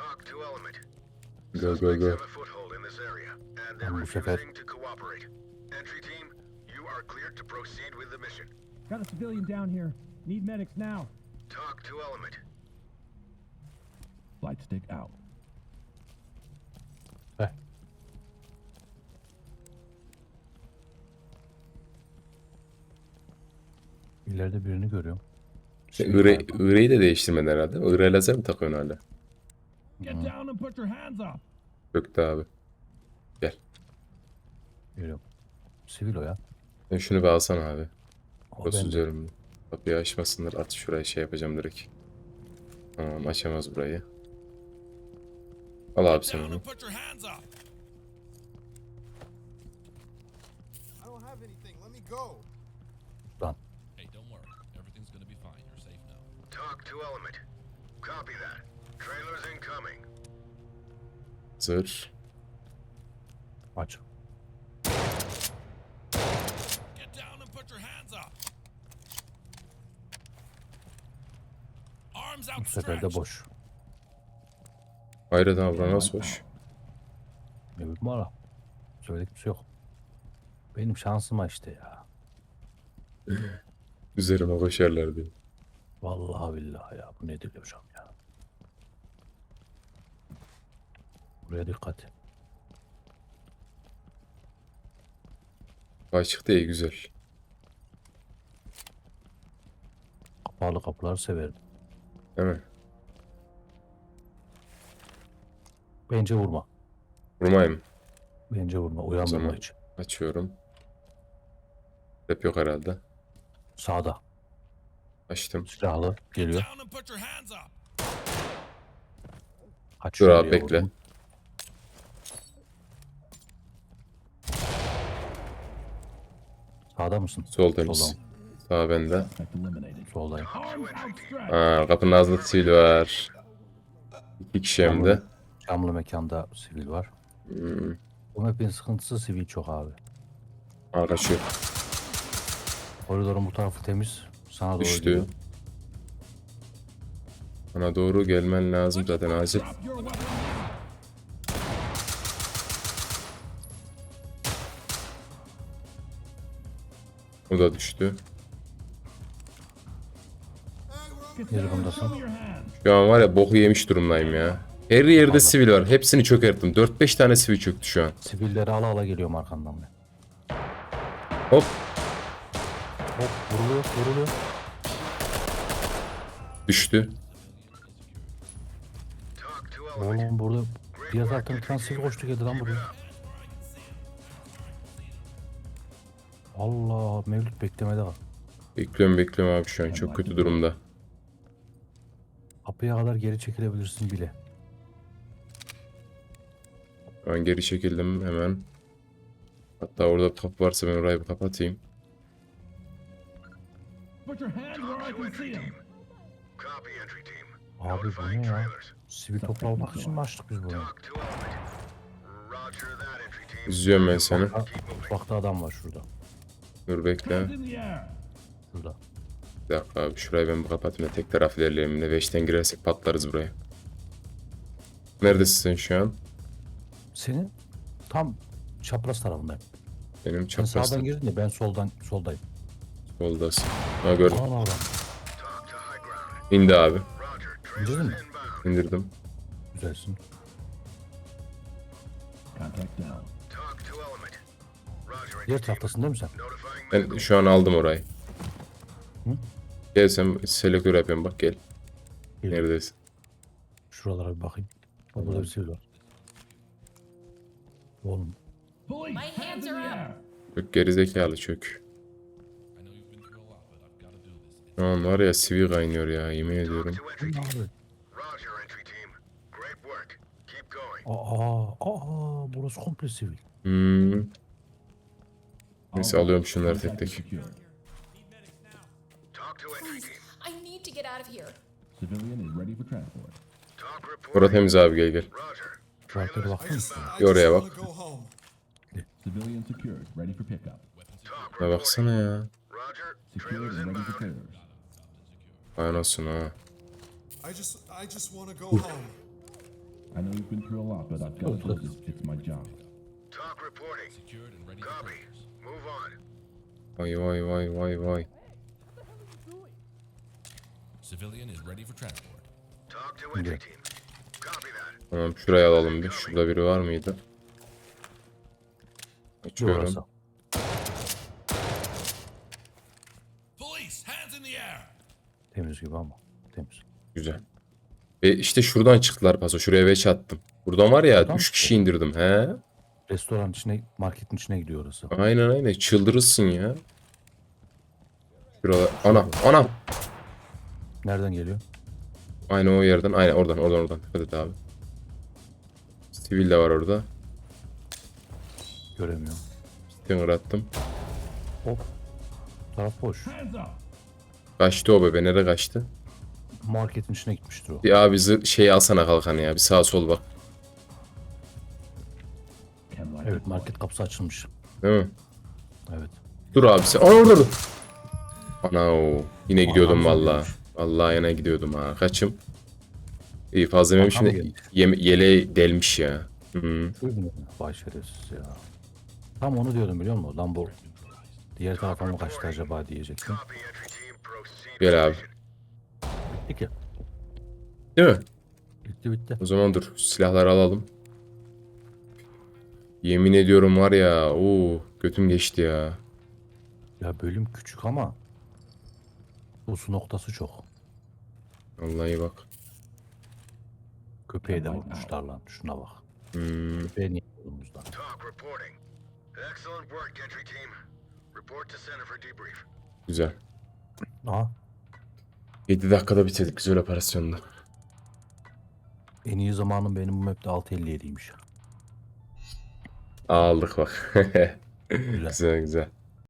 Talk to element. Go go go. have a foothold in this area, and they're Tamam, bu sefer- refusing to cooperate. Entry team, you are cleared to proceed with the mission. Got a civilian down here. Need medics now. Talk to element. Light stick out. Heh. İleride birini görüyorum. Sen Iğre, de değiştirmedin herhalde. Iğre lazer mi takıyorsun hala? Get down and put your hands up. Gökte abi. Gel. Görüyorum. Sivil o ya. Sen şunu bir alsana abi. O bende. üzerinde. Kapıyı açmasınlar. At şuraya şey yapacağım direkt. Tamam açamaz burayı. Al abi sen onu. put your hands up. I don't have anything. Let me go. Lan. Hey, don't worry. Everything's gonna be fine. You're safe now. Talk to element. Copy that. Trailers incoming. Zır. Aç. Get down and put your hands up. Arms Bu sefer de boş. Bura nasıl hoş. Ne bileyim ara. Söyledik bir şey yok. Benim şansıma işte ya. Üzerime koşarlar diye. Vallahi billahi ya. Bu nedir hocam ya. Buraya dikkat. Açık değil güzel. Kapalı kapıları severim. Değil mi? Bence vurma. Vurmayayım. Bence vurma. Zaman- hiç. Açıyorum. Rap yok herhalde. Sağda. Açtım. Silahlı. Geliyor. Kaç Dur abi bekle. vurdum. Sağda mısın? Sol temiz. Soldan. Sağ bende. Soldayım. Aa, kapının ağzında sivil var. İki kişi hem de. Camlı mekanda sivil var. Hmm. Bu map'in sıkıntısı sivil çok abi. Aa, kaçıyor. Koridorun bu tarafı temiz. Sana doğru Düştü. gidiyor. Bana doğru gelmen lazım zaten acil. Me your hands. Şu an var ya boku yemiş durumdayım ya. Her yerde sivil var. Hepsini çökerttim. 4-5 tane sivil çöktü şu an. Sivilleri ala ala geliyorum arkandan ben. Hop Hop vuruluyor vuruluyor. düştü. Oğlum burada diğer taraftan bir tane sivil koştu geldi lan buraya. Allah Mevlüt beklemede var. Bekliyorum bekliyorum abi şu an. Çok kötü durumda. Kapıya kadar geri çekilebilirsin bile. Ben geri çekildim hemen. Hatta orada kapı varsa ben orayı kapatayım. Abi bu ne ya? Sivil toplamak için mi açtık biz bunu? İzliyorum ben seni. Mutfakta adam var şurada. Dur bekle. Şurada. Bir dakika abi şurayı ben bir kapatayım da tek taraf ilerleyelim de 5'ten girersek patlarız buraya. Neredesin sen şu an? Senin tam çapraz tarafındayım. Benim Sen çaprazda. sağdan girdin ya ben soldan soldayım. Soldasın. Ha gördüm. Aman Allah'ım. İndi abi. İndirdin mi? İndirdim. Güzelsin. Contact down. Diğer taraftasın değil mi sen? Ben şu an aldım orayı. Hı? Gel sen selektör yapıyorum bak gel. Gel. Neredesin? Şuralara bir bakayım. Bak burada bir sivil var. Oğlum. Çök gerizekalı çök. Şu an var ya sivil kaynıyor ya yemin ediyorum. Aa, aa, burası komple sivil. Hmm. Neyse alıyorum şunları tek tek. Orada temiz abi gel gel. I baktın mı? Bir oraya bak. Ya baksana ya. Vay anasını ha. I just, I just want to go home. know you've been through a lot, but I've got to do this. It's my job. Talk reporting. Secured and ready for Copy. Transfers. Move on. Vay vay vay vay vay. Civilian is ready for transport. Talk to entry team. Copy that. Tamam şuraya alalım bir. Şurada biri var mıydı? Açıyorum. Burası. Police, hands in the air! Temiz gibi ama. Temiz. Güzel. Ve işte şuradan çıktılar paso. Şuraya veç attım. Buradan var ya Buradan 3 mı? kişi indirdim. He? Restoran içine, marketin içine gidiyor orası. Aynen aynen. Çıldırırsın ya. Şurada. Ana. Ana. Nereden geliyor? Aynen o yerden. Aynen oradan oradan oradan. Dikkat et abi. Sivil de var orada. Göremiyorum. Stinger attım. Hop. Taraf boş. Kaçtı o bebe. Nereye kaçtı? Marketin içine gitmiştir o. Bir abi zır, şey alsana kalkanı ya. Bir sağa sol bak. Evet market kapısı açılmış. Değil mi? Evet. Dur abi sen. Ana orada dur. Ana o. Yine gidiyordum Adam valla. Vallahi yine gidiyordum ha. Kaçım? İyi fazla yememişim Adam de gelmiş. yeme- yeleği delmiş ya. Hı. Vay şerefsiz ya. Tam onu diyordum biliyor musun? Lan bu diğer tarafa mı kaçtı acaba diyecektim. Gel abi. mission. Bitti ki. Değil mi? Bitti bitti. O zaman dur. Silahları alalım. Yemin ediyorum var ya. Oo, götüm geçti ya. Ya bölüm küçük ama Usu noktası çok. Vallahi bak. Köpeği de vurmuşlar lan. Şuna bak. Hmm. Köpeği niye vurmuşlar? Güzel. Aha 7 dakikada bitirdik güzel operasyonda. en iyi zamanım benim bu map'te 6.57'ymiş. Aldık bak. Güzel. güzel.